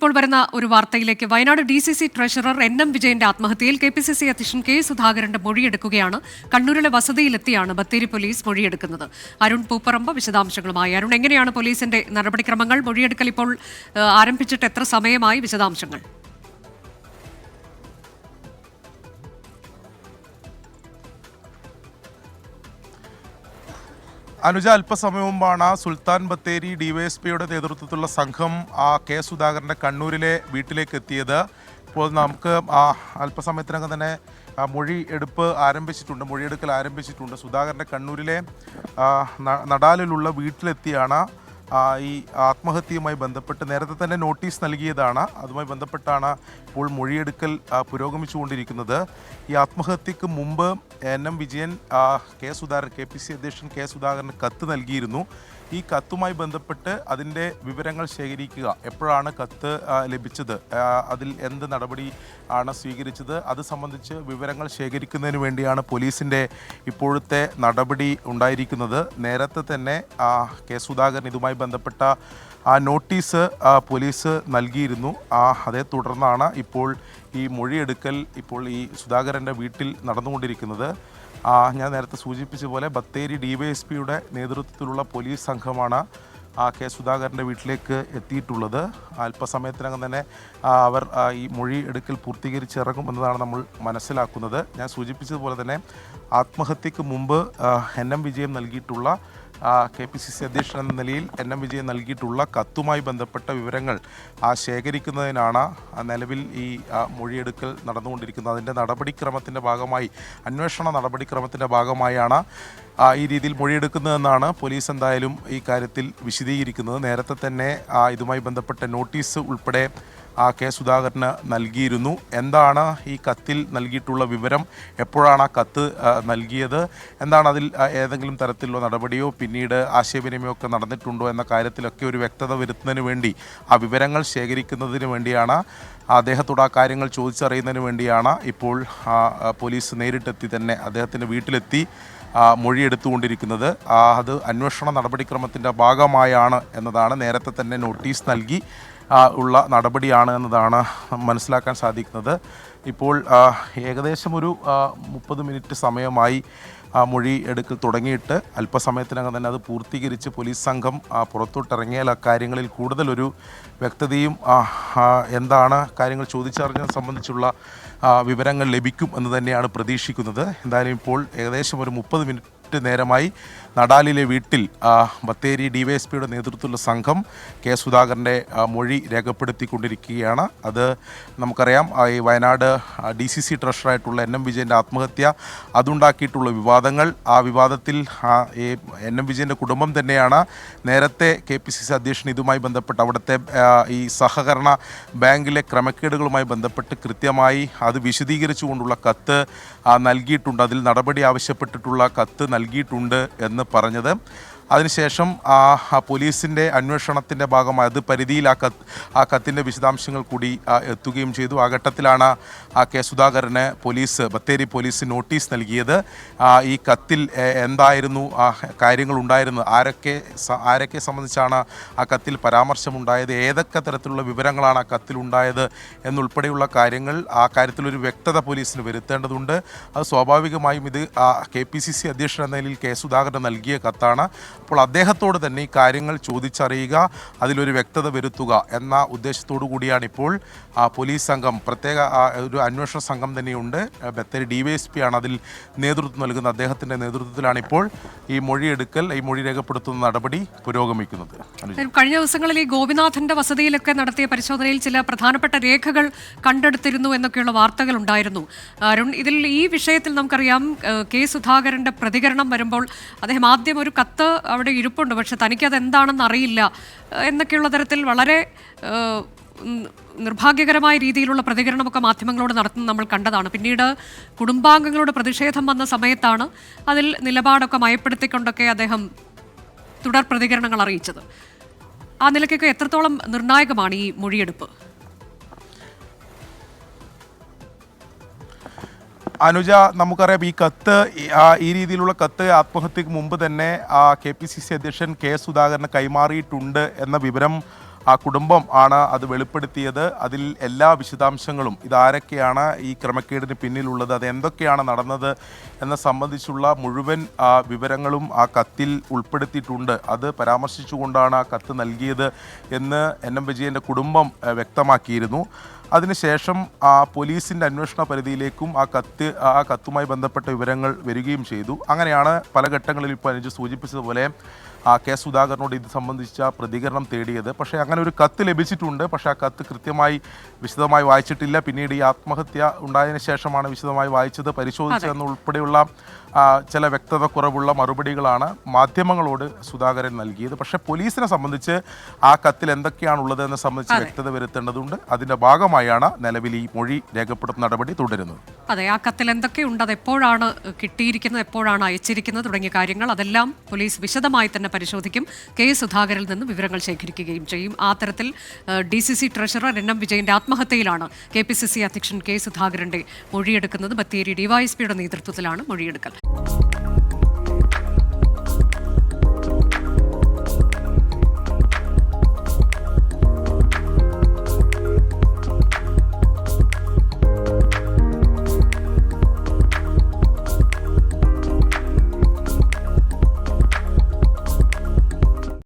ഇപ്പോൾ വരുന്ന ഒരു വാർത്തയിലേക്ക്. Wayanad D C C treasurer N M വിജയന്റെ ആത്മഹത്യയിൽ കെ പി സി സി അധ്യക്ഷൻ കെ സുധാകരന്റെ മൊഴിയെടുക്കുകയാണ്. കണ്ണൂരിലെ വസതിയിലെത്തിയാണ് ബത്തേരി പോലീസ് മൊഴിയെടുക്കുന്നത്. അരുൺ പൂപ്പറമ്പ് വിശദാംശങ്ങളുമായി. അരുൺ എങ്ങനെയാണ് പോലീസിന്റെ നടപടിക്രമങ്ങൾ? മൊഴിയെടുക്കൽ ഇപ്പോൾ ആരംഭിച്ചിട്ട് എത്ര സമയമായി? വിശദാംശങ്ങൾ. അനുജ അല്പസമയം മുമ്പാണ് സുൽത്താൻ ബത്തേരി ഡിവൈഎസ്പിയുടെ നേതൃത്വത്തിലുള്ള സംഘം ആ കെ സുധാകരന്റെ കണ്ണൂരിലെ വീട്ടിലേക്ക് എത്തിയത്. ഇപ്പോൾ നമുക്ക് ആ അല്പസമയത്തിനകം തന്നെ മൊഴി എടുപ്പ് ആരംഭിച്ചിട്ടുണ്ട് മൊഴിയെടുക്കൽ ആരംഭിച്ചിട്ടുണ്ട്. സുധാകരന്റെ കണ്ണൂരിലെ നടാലിലുള്ള വീട്ടിലെത്തിയാണ് ഈ ആത്മഹത്യയുമായി ബന്ധപ്പെട്ട് നേരത്തെ തന്നെ നോട്ടീസ് നൽകിയതാണ്. അതുമായി ബന്ധപ്പെട്ടാണ് ഇപ്പോൾ മൊഴിയെടുക്കൽ പുരോഗമിച്ചുകൊണ്ടിരിക്കുന്നത്. ഈ ആത്മഹത്യക്ക് മുമ്പ് N M Vijayan K Sudhakaran K P C അധ്യക്ഷൻ കെ സുധാകരന് കത്ത് നൽകിയിരുന്നു. ഈ കത്തുമായി ബന്ധപ്പെട്ട് അതിന്റെ വിവരങ്ങൾ ശേഖരിക്കുക. എപ്പോഴാണ് കത്ത് ലഭിച്ചത്? അതിൽ എന്ത് നടപടി ആണ് സ്വീകരിച്ചത്? അത് സംബന്ധിച്ച് വിവരങ്ങൾ ശേഖരിക്കുന്നതിന് വേണ്ടിയാണ് പോലീസിന്റെ ഇപ്പോഴത്തെ നടപടി ഉണ്ടായിരിക്കുന്നത്. നേരത്തെ തന്നെ കെ സുധാകരൻ ഇതുമായി ബന്ധപ്പെട്ട ആ നോട്ടീസ് പോലീസ് നൽകിയിരുന്നു. അതേ തുടർന്നാണ് ഇപ്പോൾ ഈ മൊഴിയെടുക്കൽ ഇപ്പോൾ ഈ സുധാകരന്റെ വീട്ടിൽ നടന്നുകൊണ്ടിരിക്കുന്നത്. ഞാൻ നേരത്തെ സൂചിപ്പിച്ച പോലെ ബത്തേരി ഡി വൈ എസ് പിയുടെ നേതൃത്വത്തിലുള്ള പോലീസ് സംഘമാണ് ആ കെ സുധാകരന്റെ വീട്ടിലേക്ക് എത്തിയിട്ടുള്ളത്. അല്പസമയത്തിനകം തന്നെ അവർ ഈ മൊഴി എടുക്കൽ പൂർത്തീകരിച്ചിറങ്ങും എന്നതാണ് നമ്മൾ മനസ്സിലാക്കുന്നത്. ഞാൻ സൂചിപ്പിച്ചതുപോലെ തന്നെ ആത്മഹത്യക്ക് മുമ്പ് ആ, എൻ എം വിജയം നൽകിയിട്ടുള്ള കെ പി സി സി അധ്യക്ഷൻ എന്ന നിലയിൽ എൻ എം വിജയൻ നൽകിയിട്ടുള്ള കത്തുമായി ബന്ധപ്പെട്ട വിവരങ്ങൾ ശേഖരിക്കുന്നതിനാണ് നിലവിൽ ഈ മൊഴിയെടുക്കൽ നടന്നുകൊണ്ടിരിക്കുന്നത്. അതിന്റെ നടപടിക്രമത്തിന്റെ ഭാഗമായി അന്വേഷണ നടപടിക്രമത്തിന്റെ ഭാഗമായാണ് ഈ രീതിയിൽ മൊഴിയെടുക്കുന്നതെന്നാണ് പോലീസ് എന്തായാലും ഈ കാര്യത്തിൽ വിശദീകരിക്കുന്നത്. നേരത്തെ തന്നെ ഇതുമായി ബന്ധപ്പെട്ട നോട്ടീസ് ഉൾപ്പെടെ ആ കെ സുധാകരന് നൽകിയിരുന്നു. എന്താണ് ഈ കത്തിൽ നൽകിയിട്ടുള്ള വിവരം? എപ്പോഴാണ് ആ കത്ത് നൽകിയത്? എന്താണ് അതിൽ ഏതെങ്കിലും തരത്തിലുള്ള നടപടിയോ പിന്നീട് ആശയവിനിമയമോ ഒക്കെ നടന്നിട്ടുണ്ടോ എന്ന കാര്യത്തിലൊക്കെ ഒരു വ്യക്തത വരുത്തുന്നതിന് വേണ്ടി ആ വിവരങ്ങൾ ശേഖരിക്കുന്നതിന് വേണ്ടിയാണ് അദ്ദേഹത്തോട് ആ കാര്യങ്ങൾ ചോദിച്ചറിയുന്നതിന് വേണ്ടിയാണ് ഇപ്പോൾ പോലീസ് നേരിട്ടെത്തി തന്നെ അദ്ദേഹത്തിന്റെ വീട്ടിലെത്തി മൊഴിയെടുത്തുകൊണ്ടിരിക്കുന്നത്. അത് അന്വേഷണ നടപടിക്രമത്തിന്റെ ഭാഗമായാണ് എന്നതാണ് നേരത്തെ തന്നെ നോട്ടീസ് നൽകി. ഉള്ള നടപടിയാണ് എന്നതാണ് മനസ്സിലാക്കാൻ സാധിക്കുന്നത്. ഇപ്പോൾ ഏകദേശം ഒരു മുപ്പത് മിനിറ്റ് സമയമായി മൊഴി എടുക്കൽ തുടങ്ങിയിട്ട് അല്പസമയത്തിനകം തന്നെ അത് പൂർത്തീകരിച്ച് പോലീസ് സംഘം പുറത്തോട്ടിറങ്ങിയാൽ ആ കാര്യങ്ങളിൽ കൂടുതലൊരു വ്യക്തതയും എന്താണ് കാര്യങ്ങൾ ചോദിച്ചറിഞ്ഞത് സംബന്ധിച്ചുള്ള വിവരങ്ങൾ ലഭിക്കും എന്ന് തന്നെയാണ് പ്രതീക്ഷിക്കുന്നത്. എന്തായാലും ഇപ്പോൾ ഏകദേശം ഒരു മുപ്പത് മിനിറ്റ് നേരമായി നടാലിലെ വീട്ടിൽ ബത്തേരി ഡിവൈഎസ്പിയുടെ നേതൃത്വത്തിലുള്ള സംഘം കെ സുധാകരന്റെ മൊഴി രേഖപ്പെടുത്തിക്കൊണ്ടിരിക്കുകയാണ്. അത് നമുക്കറിയാം ഈ വയനാട് ഡി സി സി ട്രഷറായിട്ടുള്ള എൻ എം വിജയന്റെ ആത്മഹത്യ അതുണ്ടാക്കിയിട്ടുള്ള വിവാദങ്ങൾ ആ വിവാദത്തിൽ എൻ എം വിജയന്റെ കുടുംബം തന്നെയാണ് നേരത്തെ കെ പി സി സി അധ്യക്ഷൻ ഇതുമായി ബന്ധപ്പെട്ട് അവിടുത്തെ ഈ സഹകരണ ബാങ്കിലെ ക്രമക്കേടുകളുമായി ബന്ധപ്പെട്ട് കൃത്യമായി അത് വിശദീകരിച്ചുകൊണ്ടുള്ള കത്ത് നൽകിയിട്ടുണ്ട്. അതിൽ നടപടി ആവശ്യപ്പെട്ടിട്ടുള്ള കത്ത് നൽകിയിട്ടുണ്ട് എന്ന് പറഞ്ഞത് അതിനുശേഷം ആ പോലീസിന്റെ അന്വേഷണത്തിന്റെ ഭാഗമായി അത് പരിധിയിൽ ആ കത്ത് ആ കത്തിന്റെ വിശദാംശങ്ങൾ കൂടി എത്തുകയും ചെയ്തു. ആ ഘട്ടത്തിലാണ് ആ കെ സുധാകരന് പോലീസ് ബത്തേരി പോലീസ് നോട്ടീസ് നൽകിയത്. ഈ കത്തിൽ എന്തായിരുന്നു ആ കാര്യങ്ങൾ ഉണ്ടായിരുന്നത്? ആരൊക്കെ ആരൊക്കെ സംബന്ധിച്ചാണ് ആ കത്തിൽ പരാമർശമുണ്ടായത്? ഏതൊക്കെ തരത്തിലുള്ള വിവരങ്ങളാണ് ആ കത്തിലുണ്ടായത് എന്നുൾപ്പെടെയുള്ള കാര്യങ്ങൾ ആ കാര്യത്തിലൊരു വ്യക്തത പോലീസിന് വരുത്തേണ്ടതുണ്ട്. അത് സ്വാഭാവികമായും ഇത് കെ പി സി സി അധ്യക്ഷൻ എന്ന നിലയിൽ കെ സുധാകരൻ നൽകിയ കത്താണ്. അപ്പോൾ അദ്ദേഹത്തോട് തന്നെ ഈ കാര്യങ്ങൾ ചോദിച്ചറിയുക അതിലൊരു വ്യക്തത വരുത്തുക എന്ന ഉദ്ദേശത്തോടു കൂടിയാണ് ഇപ്പോൾ പോലീസ് സംഘം പ്രത്യേക ഒരു അന്വേഷണ സംഘം തന്നെയുണ്ട്. Bathery D Y S P ആണ് അതിൽ നേതൃത്വം നൽകുന്ന അദ്ദേഹത്തിന്റെ നേതൃത്വത്തിലാണ് ഇപ്പോൾ ഈ മൊഴിയെടുക്കൽ ഈ മൊഴി രേഖപ്പെടുത്തുന്ന നടപടി പുരോഗമിക്കുന്നത്. കഴിഞ്ഞ ദിവസങ്ങളിൽ ഈ ഗോപിനാഥന്റെ വസതിയിലൊക്കെ നടത്തിയ പരിശോധനയിൽ ചില പ്രധാനപ്പെട്ട രേഖകൾ കണ്ടെടുത്തിരുന്നു എന്നൊക്കെയുള്ള വാർത്തകൾ ഉണ്ടായിരുന്നു. അരുൺ ഇതിൽ ഈ വിഷയത്തിൽ നമുക്കറിയാം കെ സുധാകരന്റെ പ്രതികരണം വരുമ്പോൾ അദ്ദേഹം ആദ്യം ഒരു കത്ത് അവിടെ ഇരിപ്പുണ്ട്. പക്ഷെ തനിക്കത് എന്താണെന്ന് അറിയില്ല. എന്നൊക്കെയുള്ള തരത്തിൽ വളരെ നിർഭാഗ്യകരമായ രീതിയിലുള്ള പ്രതികരണമൊക്കെ മാധ്യമങ്ങളോട് നടത്തുന്നത് നമ്മൾ കണ്ടതാണ്. പിന്നീട് കുടുംബാംഗങ്ങളുടെ പ്രതിഷേധം വന്ന സമയത്താണ് അതിൽ നിലപാടൊക്കെ മയപ്പെടുത്തിക്കൊണ്ടൊക്കെ അദ്ദേഹം തുടർ പ്രതികരണങ്ങൾ അറിയിച്ചത്. ആ നിലയ്ക്കൊക്കെ എത്രത്തോളം നിർണായകമാണ് ഈ മൊഴിയെടുപ്പ്? അനുജ നമുക്കറിയാം ഈ കത്ത് ഈ- രീതിയിലുള്ള കത്ത് ആത്മഹത്യക്ക് മുമ്പ് തന്നെ കെ പി സി സി അധ്യക്ഷൻ കെ സുധാകരന് കൈമാറിയിട്ടുണ്ട് എന്ന വിവരം ആ കുടുംബം ആണ് അത് വെളിപ്പെടുത്തിയത്. അതിൽ എല്ലാ വിശദാംശങ്ങളും ഇതാരൊക്കെയാണ് ഈ ക്രമക്കേടിന് പിന്നിലുള്ളത് അത് എന്തൊക്കെയാണ് നടന്നത് എന്ന സംബന്ധിച്ചുള്ള മുഴുവൻ വിവരങ്ങളും ആ കത്തിൽ ഉൾപ്പെടുത്തിയിട്ടുണ്ട്. അത് പരാമർശിച്ചുകൊണ്ടാണ് ആ കത്ത് നൽകിയത് എന്ന് എൻ എം വിജയന്റെ കുടുംബം വ്യക്തമാക്കിയിരുന്നു. അതിനുശേഷം ആ പോലീസിന്റെ അന്വേഷണ പരിധിയിലേക്കും ആ കത്ത് ആ കത്തുമായി ബന്ധപ്പെട്ട വിവരങ്ങൾ വരികയും ചെയ്തു. അങ്ങനെയാണ് പല ഘട്ടങ്ങളിൽ ഇപ്പോൾ അനുജ് സൂചിപ്പിച്ചതുപോലെ ആ കെ സുധാകരനോട് ഇത് സംബന്ധിച്ച പ്രതികരണം തേടിയത്. പക്ഷേ അങ്ങനെ ഒരു കത്ത് ലഭിച്ചിട്ടുണ്ട്. പക്ഷേ ആ കത്ത് കൃത്യമായി വിശദമായി വായിച്ചിട്ടില്ല. പിന്നീട് ഈ ആത്മഹത്യ ഉണ്ടായതിനു ശേഷമാണ് വിശദമായി വായിച്ചത് പരിശോധിച്ചതെന്ന് ഉൾപ്പെടെയുള്ള ആ, ചില വ്യക്തത കുറവുള്ള മറുപടികളാണ് മാധ്യമങ്ങളോട് സുധാകരൻ നൽകിയത്. പക്ഷേ പോലീസിനെ സംബന്ധിച്ച് ആ കത്തിൽ എന്തൊക്കെയാണുള്ളത് എന്ന് സംബന്ധിച്ച് വ്യക്തത വരുത്തേണ്ടതുണ്ട്. അതിന്റെ ഭാഗമായാണ് നിലവിൽ ഈ മൊഴി രേഖപ്പെടുത്തുന്ന നടപടി തുടരുന്നത്. അതെ ആ കത്തിൽ എന്തൊക്കെയുണ്ട്? അത് എപ്പോഴാണ് കിട്ടിയിരിക്കുന്നത്? എപ്പോഴാണ് അയച്ചിരിക്കുന്നത്? തുടങ്ങിയ കാര്യങ്ങൾ അതെല്ലാം പോലീസ് വിശദമായി തന്നെ പരിശോധിക്കും. കെ. സുധാകരിൽ നിന്ന് വിവരങ്ങൾ ശേഖരിക്കുകയും ചെയ്യും. ആ തരത്തിൽ D C C treasurer N M വിജയന്റെ ആത്മഹത്യയിലാണ് കെ പി സി സി അധ്യക്ഷൻ കെ സുധാകരന്റെ മൊഴിയെടുക്കുന്നത്. ബത്തേരി ഡിവൈഎസ്പിയുടെ നേതൃത്വത്തിലാണ് മൊഴിയെടുക്കൽ. Thank you.